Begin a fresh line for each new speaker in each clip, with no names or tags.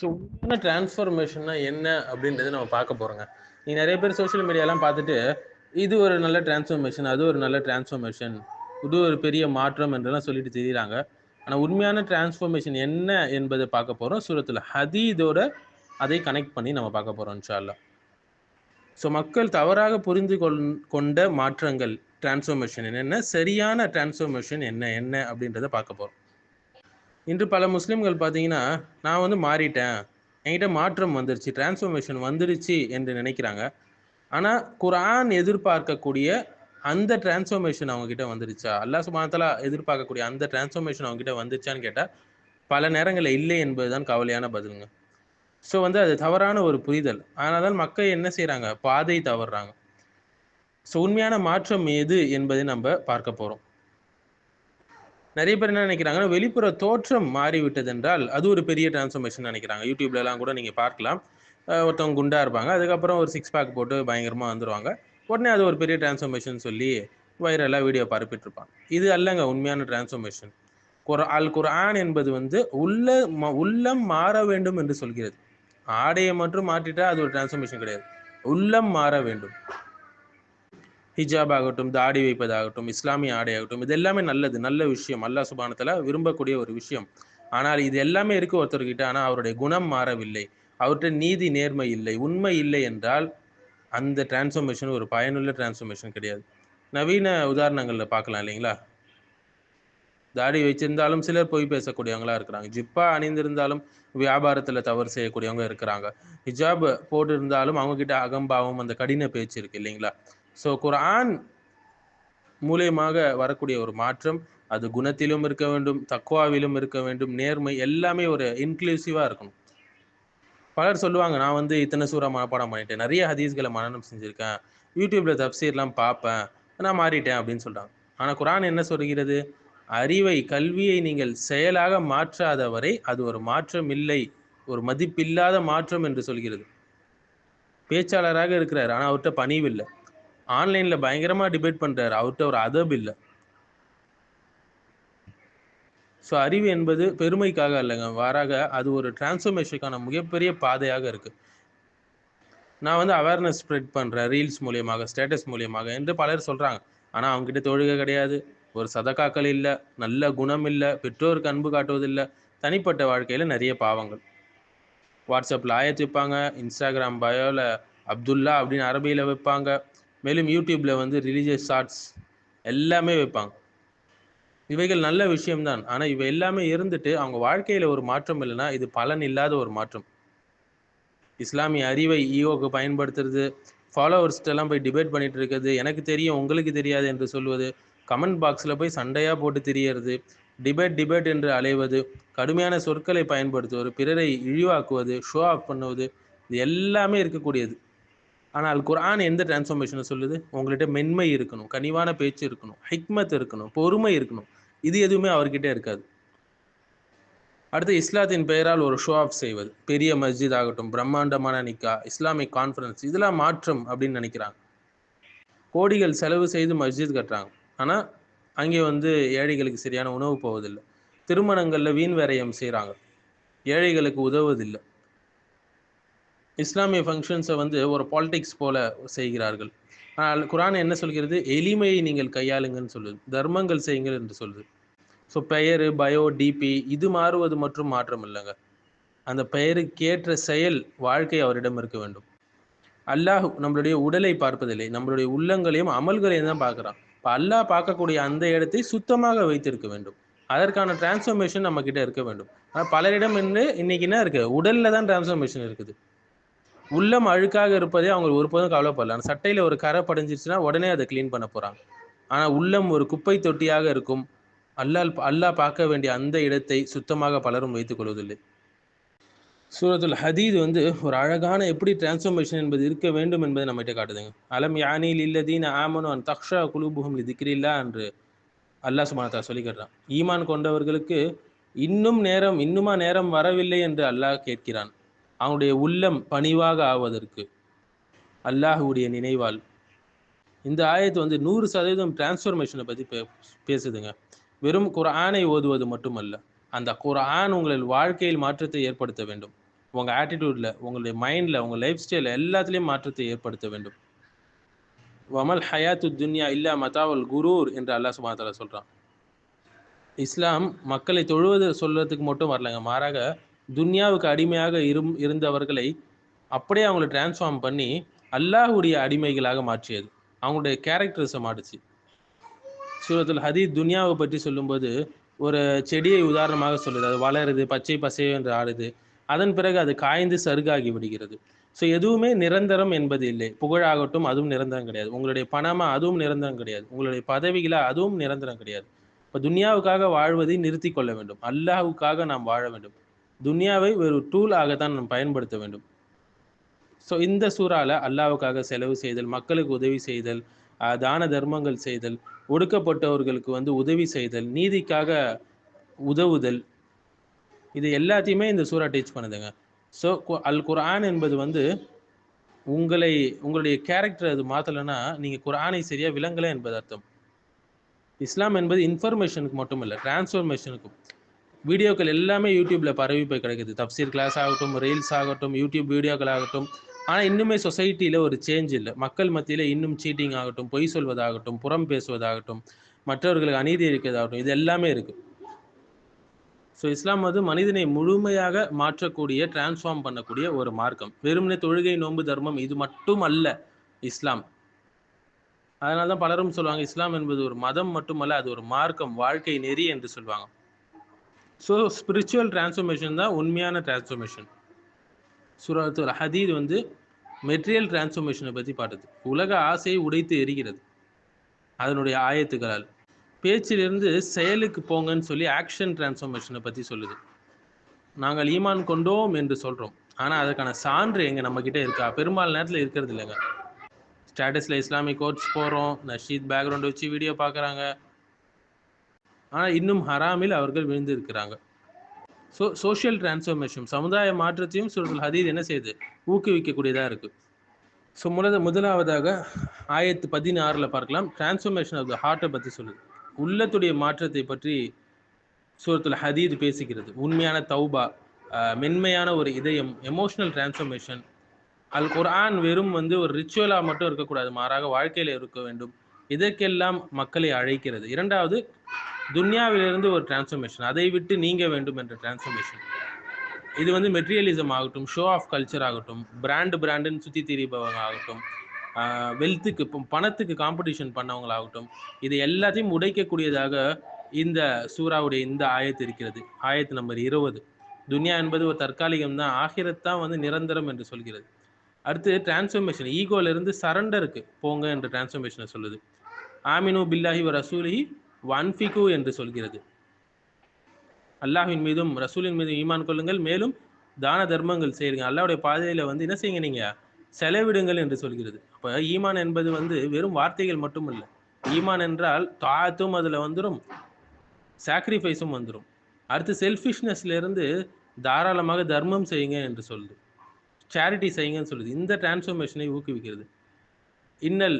So உண்மையான டிரான்ஸ்ஃபர்மேஷன்னா என்ன அப்படின்றத நம்ம பார்க்க போகிறோங்க நீ நிறைய பேர் சோஷியல் மீடியாலாம் பார்த்துட்டு இது ஒரு நல்ல டிரான்ஸ்ஃபர்மேஷன் அது ஒரு நல்ல டிரான்ஸ்ஃபர்மேஷன் இது ஒரு பெரிய மாற்றம் என்றெல்லாம் சொல்லிட்டு தெரியுறாங்க. ஆனால் உண்மையான டிரான்ஸ்ஃபர்மேஷன் என்ன என்பதை பார்க்க போகிறோம் சூரத்தில் ஹதீதோட அதை கனெக்ட் பண்ணி நம்ம பார்க்க போகிறோம் இன்ஷால்லா ஸோ மக்கள் தவறாக புரிந்து கொள் கொண்ட மாற்றங்கள் டிரான்ஸ்ஃபர்மேஷன் என்னென்ன? சரியான டிரான்ஸ்ஃபர்மேஷன் என்ன என்ன அப்படின்றத பார்க்க போகிறோம் இன்று பல முஸ்லீம்கள் பார்த்தீங்கன்னா நான் வந்து மாறிட்டேன். என்கிட்ட மாற்றம் வந்துருச்சு டிரான்ஸ்ஃபர்மேஷன் வந்துருச்சு என்று நினைக்கிறாங்க. ஆனால் குரான் எதிர்பார்க்கக்கூடிய அந்த டிரான்ஸ்ஃபர்மேஷன் அவங்ககிட்ட வந்துருச்சா? அல்லாஹ் சுபானத்தலா எதிர்பார்க்கக்கூடிய அந்த டிரான்ஸ்ஃபர்மேஷன் அவங்ககிட்ட வந்துருச்சான்னு கேட்டால் பல நேரங்களில் இல்லை என்பதுதான் கவலையான பதிலுங்க. ஸோ வந்து அது தவறான ஒரு புரிதல். ஆனால் தான் மக்கள் என்ன செய்கிறாங்க பாதை தவறுறாங்க. ஸோ உண்மையான மாற்றம் எது என்பதை நம்ம பார்க்க போகிறோம் நிறைய பேர் என்ன நினைக்கிறாங்கன்னா வெளிப்புற தோற்றம் மாறிவிட்டது என்றால் அது ஒரு பெரிய டிரான்ஸ்ஃபர்மேஷன் நினைக்கிறாங்க. யூடியூப்லலாம் கூட நீங்கள் பார்க்கலாம். ஒருத்தவங்க குண்டாக இருப்பாங்க. அதுக்கப்புறம் ஒரு சிக்ஸ் பேக் போட்டு பயங்கரமாக வந்துடுவாங்க உடனே அது ஒரு பெரிய டிரான்ஸ்ஃபர்மேஷன் சொல்லி வைரலாக வீடியோ பரப்பிட்டுருப்பாங்க. இது அல்லங்க உண்மையான டிரான்ஸ்ஃபர்மேஷன் குர அல் குர்ஆன் என்பது வந்து உள்ள உள்ளம் மாற வேண்டும் என்று சொல்கிறது. ஆடையை மட்டும் மாற்றிட்டா அது ஒரு டிரான்ஸ்ஃபர்மேஷன் கிடையாது. உள்ளம் மாற வேண்டும். ஹிஜாப் ஆகட்டும் தாடி வைப்பதாகட்டும் இஸ்லாமிய ஆடை ஆகட்டும் இது எல்லாமே நல்லது நல்ல விஷயம். அல்லா சுபானத்தில் விரும்பக்கூடிய ஒரு விஷயம். ஆனால் இது எல்லாமே இருக்கு ஒருத்தர்கிட்ட ஆனால் அவருடைய குணம் மாறவில்லை. அவர்கிட்ட நீதி நேர்மை இல்லை. உண்மை இல்லை என்றால் அந்த டிரான்ஸ்ஃபர்மேஷன் ஒரு பயனுள்ள டிரான்ஸ்ஃபர்மேஷன் கிடையாது. நவீன உதாரணங்களில் பார்க்கலாம் இல்லைங்களா? தாடி வச்சிருந்தாலும் சிலர் பொய் பேசக்கூடியவங்களா இருக்கிறாங்க. ஜிப்பா அணிந்திருந்தாலும் வியாபாரத்தில் தவறு செய்யக்கூடியவங்க இருக்கிறாங்க. ஹிஜாப் போட்டிருந்தாலும் அவங்க கிட்ட அகம்பாவம் அந்த கடின பேச்சு இருக்கு இல்லைங்களா? ஸோ குரான் மூலியமாக வரக்கூடிய ஒரு மாற்றம் அது குணத்திலும் இருக்க வேண்டும் தக்குவாவிலும் இருக்க வேண்டும் நேர்மை எல்லாமே ஒரு இன்க்ளூசிவாக இருக்கணும். பலர் சொல்லுவாங்க நான் வந்து இத்தனை சூறா மனப்பாடம் பண்ணிட்டேன் நிறைய ஹதீஸ்களை மனநம் செஞ்சுருக்கேன் யூடியூப்ல தப்சீர்லாம் பார்ப்பேன் நான் மாறிட்டேன் அப்படின்னு சொல்கிறாங்க ஆனால் குரான் என்ன சொல்கிறது? அறிவை கல்வியை நீங்கள் செயலாக மாற்றாத வரை அது ஒரு மாற்றம் இல்லை ஒரு மதிப்பில்லாத மாற்றம் என்று சொல்கிறது. பேச்சாளராக இருக்கிறார் ஆனால் அவர்கிட்ட பணிவு இல்லை. ஆன்லைன்ல பயங்கரமா டிபேட் பண்றாரு. அவர்கிட்ட ஒரு அதப் இல்லை. ஸோ அறிவு என்பது பெருமைக்காக இல்லைங்க வாராக அது ஒரு டிரான்ஸ்ஃபர்மேஷனுக்கான மிகப்பெரிய பாதையாக இருக்கு. நான் வந்து அவேர்னஸ் ஸ்ப்ரெட் பண்றேன். ரீல்ஸ் மூலியமாக ஸ்டேட்டஸ் மூலியமாக என்று பலர் சொல்றாங்க. ஆனால் அவங்ககிட்ட தொழுகை கிடையாது. ஒரு சதக்காக்கள் இல்லை. நல்ல குணம் இல்லை. பெற்றோருக்கு அன்பு காட்டுவதில்லை தனிப்பட்ட வாழ்க்கையில் நிறைய பாவங்கள். வாட்ஸ்அப்பில் ஆயத்து வைப்பாங்க இன்ஸ்டாகிராம் பயோவில் அப்துல்லா அப்படின்னு அரபியில் வைப்பாங்க. மேலும் யூடியூப்பில் வந்து ரிலீஜியஸ் ஷார்ட்ஸ் எல்லாமே வைப்பாங்க. இவைகள் நல்ல விஷயம்தான். ஆனால் இவை எல்லாமே இருந்துட்டு அவங்க வாழ்க்கையில் ஒரு மாற்றம் இல்லைன்னா இது பலன் இல்லாத ஒரு மாற்றம். இஸ்லாமிய அறிவை ஈகோக்கு பயன்படுத்துறது ஃபாலோவர்ஸ்ட்டெல்லாம் போய் டிபேட் பண்ணிட்டு இருக்கிறது எனக்கு தெரியும் உங்களுக்கு தெரியாது என்று சொல்வது கமெண்ட் பாக்ஸில் போய் சண்டையாக போட்டு தெரியறது டிபேட் டிபேட் என்று அலைவது கடுமையான சொற்களை பயன்படுத்துவது பிறரை இழிவாக்குவது ஷோ ஆஃப் பண்ணுவது இது எல்லாமே இருக்கக்கூடியது. ஆனால் குரான் எந்த டிரான்ஸ்ஃபர்மேஷனை சொல்லுது? உங்கள்கிட்ட மென்மை இருக்கணும் கனிவான பேச்சு இருக்கணும் ஹிக்மத் இருக்கணும் பொறுமை இருக்கணும். இது எதுவுமே அவர்கிட்ட இருக்காது. அடுத்து இஸ்லாத்தின் பெயரால் ஒரு ஷோ ஆஃப் செய்வது. பெரிய மஸ்ஜித் ஆகட்டும் பிரம்மாண்டமான நிக்கா இஸ்லாமிக் கான்ஃபரன்ஸ் இதெல்லாம் மாற்றம் அப்படின்னு நினைக்கிறாங்க. கோடிகள் செலவு செய்து மஸ்ஜித் கட்டுறாங்க. ஆனால் அங்கே வந்து ஏழைகளுக்கு சரியான உணவு போவதில்லை. திருமணங்களில் வீண் விரயம் செய்கிறாங்க ஏழைகளுக்கு உதவுவதில்லை. இஸ்லாமிய ஃபங்க்ஷன்ஸை வந்து ஒரு பாலிடிக்ஸ் போல செய்கிறார்கள். ஆனால் குரான் என்ன சொல்கிறது? எளிமையை நீங்கள் கையாளுங்கன்னு சொல்லுது. தர்மங்கள் செய்யுங்கள் என்று சொல்லுது. ஸோ பெயர் பயோ டிபி இது மாறுவது மற்றும் மாற்றம் இல்லைங்க. அந்த பெயருக்கேற்ற செயல் வாழ்க்கை அவரிடம் இருக்க வேண்டும். அல்லாஹ் நம்மளுடைய உடலை பார்ப்பதில்லை. நம்மளுடைய உள்ளங்களையும் அமல்களையும் தான் பார்க்குறான். இப்போ அல்லாஹ் பார்க்கக்கூடிய அந்த இடத்தை சுத்தமாக வைத்திருக்க வேண்டும். அதற்கான டிரான்ஸ்ஃபர்மேஷன் நம்ம கிட்ட இருக்க வேண்டும். ஆனால் பலரிடம் இருந்து இன்னைக்கு என்ன இருக்கு? உடல்ல தான் டிரான்ஸ்ஃபர்மேஷன் இருக்குது. உள்ளம் அழுக்காக இருப்பதே அவங்க ஒருபோதும் கவலைப்படல. ஆனால் சட்டையில் ஒரு கரை படைஞ்சிருச்சுன்னா உடனே அதை க்ளீன் பண்ண போகிறாங்க ஆனால் உள்ளம் ஒரு குப்பை தொட்டியாக இருக்கும். அல்லால் அல்லாஹ் பார்க்க வேண்டிய அந்த இடத்தை சுத்தமாக பலரும் வைத்துக் கொள்வதில்லை. சூரத்துல் ஹதீத் வந்து ஒரு அழகான எப்படி டிரான்ஸ்ஃபர்மேஷன் என்பது இருக்க வேண்டும் என்பதை நம்மகிட்ட காட்டுதுங்க. அலம் யானில் இல்லதீன் ஆமனு அன் தக்ஷா குலுபுகம் திக்ரில்லா என்று அல்லாஹ் சுமானத்தா சொல்லி காட்டுறான் ஈமான் கொண்டவர்களுக்கு இன்னும் நேரம் இன்னுமா நேரம் வரவில்லை என்று அல்லாஹ் கேட்கிறான். அவனுடைய உள்ளம் பணிவாக ஆவதற்கு. அல்லாஹுடைய நினைவால். இந்த ஆயத்து வந்து நூறு சதவீதம் டிரான்ஸ்ஃபர்மேஷனை பற்றி பே பேசுதுங்க. வெறும் குரானை ஓதுவது மட்டுமல்ல அந்த குரான் உங்களின் வாழ்க்கையில் மாற்றத்தை ஏற்படுத்த வேண்டும். உங்கள் ஆட்டிடியூடில் உங்களுடைய மைண்டில் உங்கள் லைஃப் ஸ்டைலில் எல்லாத்துலேயும் மாற்றத்தை ஏற்படுத்த வேண்டும். வமல் ஹயாத்து துன்யா இல்லா மதாவல் குரூர் என்று அல்லாஹ் சுமாத்தால சொல்கிறான் இஸ்லாம் மக்களை தொழுவது சொல்கிறதுக்கு மட்டும் வரலங்க. மாறாக துன்யாவுக்கு அடிமையாக இரும் இருந்தவர்களை அப்படியே அவங்கள டிரான்ஸ்ஃபார்ம் பண்ணி அல்லாஹுடைய அடிமைகளாக மாற்றியது. அவங்களுடைய கேரக்டர்ஸை மாட்டுச்சு சூரத்துல் ஹதீத் துன்யாவை பற்றி சொல்லும்போது ஒரு செடியை உதாரணமாக சொல்லுது. அது வளருது பச்சை பசை என்று ஆடுது. அதன் பிறகு அது காய்ந்து சருகாகி விடுகிறது. ஸோ எதுவுமே நிரந்தரம் என்பது இல்லை. புகழாகட்டும் அதுவும் நிரந்தரம் கிடையாது. உங்களுடைய பணமா அதுவும் நிரந்தரம் கிடையாது. உங்களுடைய பதவிகளாக அதுவும் நிரந்தரம் கிடையாது. இப்போ துன்யாவுக்காக வாழ்வதை நிறுத்தி கொள்ள வேண்டும். அல்லாஹுக்காக நாம் வாழ வேண்டும். துன்யாவை ஒரு டூலாகத்தான் நாம் பயன்படுத்த வேண்டும். ஸோ இந்த சூறால அல்லாவுக்காக செலவு செய்தல் மக்களுக்கு உதவி செய்தல் தான தர்மங்கள் செய்தல் ஒடுக்கப்பட்டவர்களுக்கு வந்து உதவி செய்தல் நீதிக்காக உதவுதல் இது எல்லாத்தையுமே இந்த சூறா டீச் பண்ணுதுங்க. ஸோ அல் குர்ஆன் என்பது வந்து உங்களை உங்களுடைய கேரக்டர் அது மாற்றலைன்னா நீங்கள் குர்ஆனை சரியாக விளங்கலை என்பது அர்த்தம் இஸ்லாம் என்பது இன்ஃபர்மேஷனுக்கு மட்டும் இல்லை டிரான்ஸ்ஃபர்மேஷனுக்கும் வீடியோக்கள் எல்லாமே யூடியூப்ல பரவி போய் கிடைக்குது. தப்சீர் கிளாஸ் ஆகட்டும் ரீல்ஸ் ஆகட்டும் யூடியூப் வீடியோக்கள் ஆகட்டும். ஆனால் இன்னுமே சொசைட்டியில் ஒரு சேஞ்ச் இல்லை. மக்கள் மத்தியில் இன்னும் சீட்டிங் ஆகட்டும் பொய் சொல்வதாகட்டும் புறம் பேசுவதாகட்டும் மற்றவர்களுக்கு அநீதி இருக்கிறதாகட்டும் இது எல்லாமே இருக்கு. ஸோ இஸ்லாம் வந்து மனிதனை முழுமையாக மாற்றக்கூடிய டிரான்ஸ்ஃபார்ம் பண்ணக்கூடிய ஒரு மார்க்கம். வெறுமனே தொழுகை நோன்பு தர்மம் இது மட்டும் அல்ல இஸ்லாம். அதனால தான் பலரும் சொல்லுவாங்க இஸ்லாம் என்பது ஒரு மதம் மட்டுமல்ல அது ஒரு மார்க்கம் வாழ்க்கை நெறி என்று சொல்லுவாங்க. ஸோ ஸ்பிரிச்சுவல் டிரான்ஸ்ஃபர்மேஷன் தான் உண்மையான டிரான்ஸ்ஃபர்மேஷன் சூரத்துல் ஹதீத் வந்து மெட்டீரியல் டிரான்ஸ்ஃபர்மேஷனை பற்றி பாட்டுது. உலக ஆசையை உடைத்து எரிகிறது. அதனுடைய ஆயத்துக்களால் பேச்சிலிருந்து செயலுக்கு போங்கன்னு சொல்லி ஆக்ஷன் டிரான்ஸ்ஃபர்மேஷனை பற்றி சொல்லுது. நாங்கள் ஈமான் கொண்டோம் என்று சொல்கிறோம் ஆனால் அதுக்கான சான்று எங்கே நம்மக்கிட்ட இருக்கா? பெரும்பாலும் நேரத்தில் இருக்கிறது இல்லைங்க. ஸ்டேட்டஸில் இஸ்லாமிக் கோர்ஸ் போகிறோம் நஷீத் பேக்ரவுண்ட் வச்சு வீடியோ பார்க்குறாங்க. ஆனால் இன்னும் ஹராமில் அவர்கள் விழுந்து இருக்கிறாங்க ஸோ சோஷியல் டிரான்ஸ்ஃபர்மேஷன் சமுதாய மாற்றத்தையும் சுருள் ஹதீத் என்ன செய்யுது ஊக்குவிக்கக்கூடியதாக இருக்குது ஸோ முதல முதலாவதாக ஆயிரத்து பதினாறில் பார்க்கலாம். டிரான்ஸ்ஃபர்மேஷன் ஆஃப் த ஹார்ட்டை பற்றி சொல்லுது. உள்ளத்துடைய மாற்றத்தை பற்றி சூரத்தில் ஹதீத் பேசுகிறது. உண்மையான தௌபா மென்மையான ஒரு இதயம் எமோஷனல் டிரான்ஸ்ஃபர்மேஷன் அல் குர்ஆன் வெறும் வந்து ஒரு ரிச்சுவலாக மட்டும் இருக்கக்கூடாது. மாறாக வாழ்க்கையில் இருக்க வேண்டும். இதற்கெல்லாம் மக்களை அழைக்கிறது. இரண்டாவது துன்யாவிலிருந்து ஒரு டிரான்ஸ்ஃபர்மேஷன் அதை விட்டு நீங்க வேண்டும் என்ற டிரான்ஸ்ஃபர்மேஷன் இது வந்து மெட்டீரியலிசம் ஆகட்டும் ஷோ ஆஃப் கல்ச்சர் ஆகட்டும் பிராண்டு பிராண்டுன்னு சுற்றி திரிபவங்க ஆகட்டும் வெல்த்துக்கு இப்போ பணத்துக்கு காம்படிஷன் பண்ணவங்களாகட்டும் இது எல்லாத்தையும் உடைக்கக்கூடியதாக இந்த சூறாவுடைய இந்த ஆயத்து இருக்கிறது. ஆயத்து நம்பர் இருபது. துன்யா என்பது ஒரு தற்காலிகம் தான். ஆகிரத் தான் வந்து நிரந்தரம் என்று சொல்கிறது. அடுத்து டிரான்ஸ்ஃபர்மேஷன் ஈகோலேருந்து சரண்டருக்கு போங்க என்ற டிரான்ஸ்ஃபர்மேஷனை சொல்லுது. ஆமினு பில்லாஹி வ ரசூலி வன்ஃபிகு என்று சொல்கிறது. அல்லாஹின் மீதும் ரசூலின் மீதும் ஈமான் கொள்ளுங்கள். மேலும் தான தர்மங்கள் செய்யுங்க அல்லாவுடைய பாதையில வந்து என்ன செய்யுங்க நீங்க? செலவிடுங்கள் என்று சொல்கிறது. அப்போ ஈமான் என்பது வந்து வெறும் வார்த்தைகள் மட்டும் இல்லை ஈமான் என்றால் தாத்தும் அதுல வந்துடும் சாக்ரிஃபைஸும் வந்துடும் அடுத்து செல்ஃபிஷ்னஸ்ல இருந்து தாராளமாக தர்மம் செய்யுங்க என்று சொல்லுது. சேரிட்டி செய்யுங்கன்னு சொல்லுது. இந்த டிரான்ஸ்ஃபர்மேஷனை ஊக்குவிக்கிறது. இன்னல்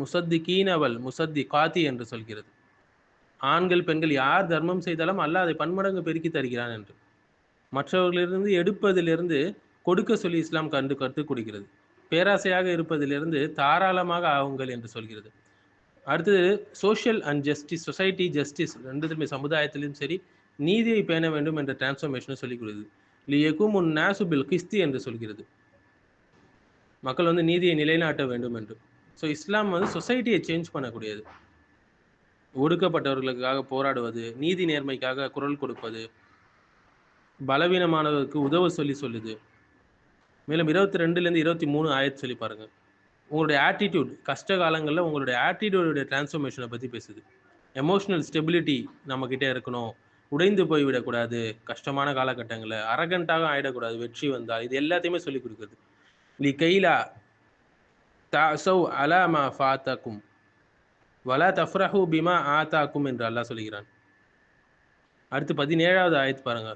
முசத்தி கீனவல் முசத்தி காத்தி என்று சொல்கிறது. ஆண்கள் பெண்கள் யார் தர்மம் செய்தாலும் அல்ல அதை பன்மடங்கு பெருக்கி தருகிறான் என்று. மற்றவர்களிலிருந்து எடுப்பதிலிருந்து கொடுக்க சொல்லி இஸ்லாம் கண்டு கற்றுக் கொடுக்கிறது. பேராசையாக இருப்பதிலிருந்து தாராளமாக ஆகுங்கள் என்று சொல்கிறது. அடுத்தது social and justice society justice ரெண்டுத்துமே சமுதாயத்திலும் சரி நீதியை பேண வேண்டும் என்ற டிரான்ஸ்ஃபர்மேஷனை சொல்லிக் கொடுக்குது. லியக்கும் உன் நாசுபில் கிஸ்தி என்று சொல்கிறது. மக்கள் வந்து நீதியை நிலைநாட்ட வேண்டும் என்று. ஸோ இஸ்லாம் வந்து சொசைட்டியை சேஞ்ச் பண்ணக்கூடியது. ஒடுக்கப்பட்டவர்களுக்காக போராடுவது நீதி நேர்மைக்காக குரல் கொடுப்பது பலவீனமானவருக்கு உதவ சொல்லி சொல்லுது. மேலும் இருபத்தி ரெண்டுலேருந்து இருபத்தி மூணு ஆயிரத்து சொல்லி பாருங்கள் உங்களுடைய ஆட்டிடியூட் கஷ்ட காலங்களில் உங்களுடைய ஆட்டிடியூடுடைய டிரான்ஸ்ஃபர்மேஷனை பற்றி பேசுது. எமோஷனல் ஸ்டெபிலிட்டி நம்மக்கிட்ட இருக்கணும். உடைந்து போய்விடக்கூடாது. கஷ்டமான காலகட்டங்களில் அரகண்டாக ஆயிடக்கூடாது. வெற்றி வந்தால் இது எல்லாத்தையுமே சொல்லி கொடுக்குறது நீ கையிலா தாசவ் அலாமா ஃபாத்தாக்கும். வலா தஃப்ரஹு பிமா ஆத்தாக்கும் என்று அல்லாஹ் சொல்கிறான் அடுத்து பதினேழாவது ஆயத்து பாருங்க.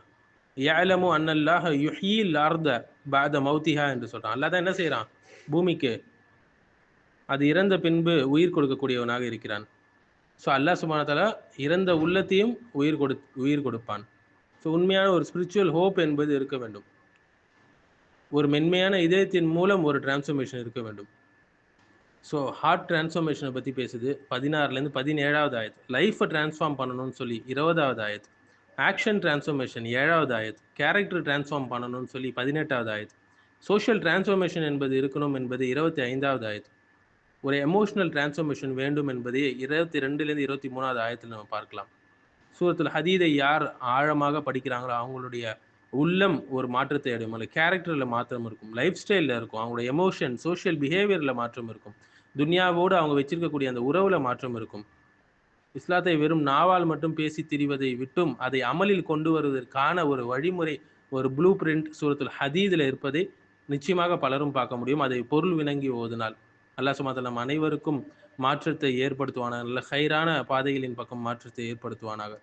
யாலமு அன்னல்லாஹ யுஹீல் அர்த பாத மௌத்திஹா என்று சொல்கிறான் அல்லாஹ் தான் என்ன செய்கிறான் பூமிக்கு அது இறந்த பின்பு உயிர் கொடுக்கக்கூடியவனாக இருக்கிறான். ஸோ அல்லாஹ் சுபானத்தால இறந்த உள்ளத்தையும் உயிர் கொடு உயிர் கொடுப்பான். ஸோ உண்மையான ஒரு ஸ்பிரிச்சுவல் ஹோப் என்பது இருக்க வேண்டும். ஒரு மென்மையான இதயத்தின் மூலம் ஒரு டிரான்ஸ்ஃபர்மேஷன் இருக்க வேண்டும். ஸோ ஹார்ட் டிரான்ஸ்ஃபர்மேஷனை பற்றி பேசுது. பதினாறுலேருந்து பதினேழாவது ஆயத்து. லைஃப்பை டிரான்ஸ்ஃபார்ம் பண்ணணும்னு சொல்லி இருபதாவது ஆயத்து. ஆக்ஷன் டிரான்ஸ்ஃபர்மேஷன் ஏழாவது ஆயத்து. கேரக்டர் டிரான்ஸ்ஃபார்ம் பண்ணணும்னு சொல்லி பதினெட்டாவது ஆயத்து. சோஷியல் டிரான்ஸ்ஃபர்மேஷன் என்பது இருக்கணும் என்பது இருபத்தி ஐந்தாவது ஆயத்து. ஒரு எமோஷனல் டிரான்ஸ்ஃபர்மேஷன் வேண்டும் என்பதை இருபத்தி ரெண்டுலேருந்து இருபத்தி மூணாவது ஆயத்தில் நம்ம பார்க்கலாம். சூரத்தில் ஹதீதை யார் ஆழமாக படிக்கிறாங்களோ அவங்களுடைய உள்ளம் ஒரு மாற்றத்தை அடையும். கேரக்டரில் மாற்றம் இருக்கும். லைஃப் ஸ்டைலில் இருக்கும். அவங்களோட எமோஷன் சோஷியல் பிஹேவியரில் மாற்றம் இருக்கும். துன்யாவோடு அவங்க வச்சிருக்கக்கூடிய அந்த உறவுல மாற்றம் இருக்கும். இஸ்லாத்தை வெறும் நாவால் மட்டும் பேசி திரிவதை விட்டும் அதை அமலில் கொண்டு வருவதற்கான ஒரு வழிமுறை ஒரு ப்ளூ பிரிண்ட் சூரத்தில் ஹதீதில் இருப்பதை நிச்சயமாக பலரும் பார்க்க முடியும். அதை பொருள் விளங்கி ஓதுனால். அல்லா சுமாத்தல் நம் அனைவருக்கும் மாற்றத்தை ஏற்படுத்துவானாக. நல்ல ஹைரான பாதைகளின் பக்கம் மாற்றத்தை ஏற்படுத்துவானாக.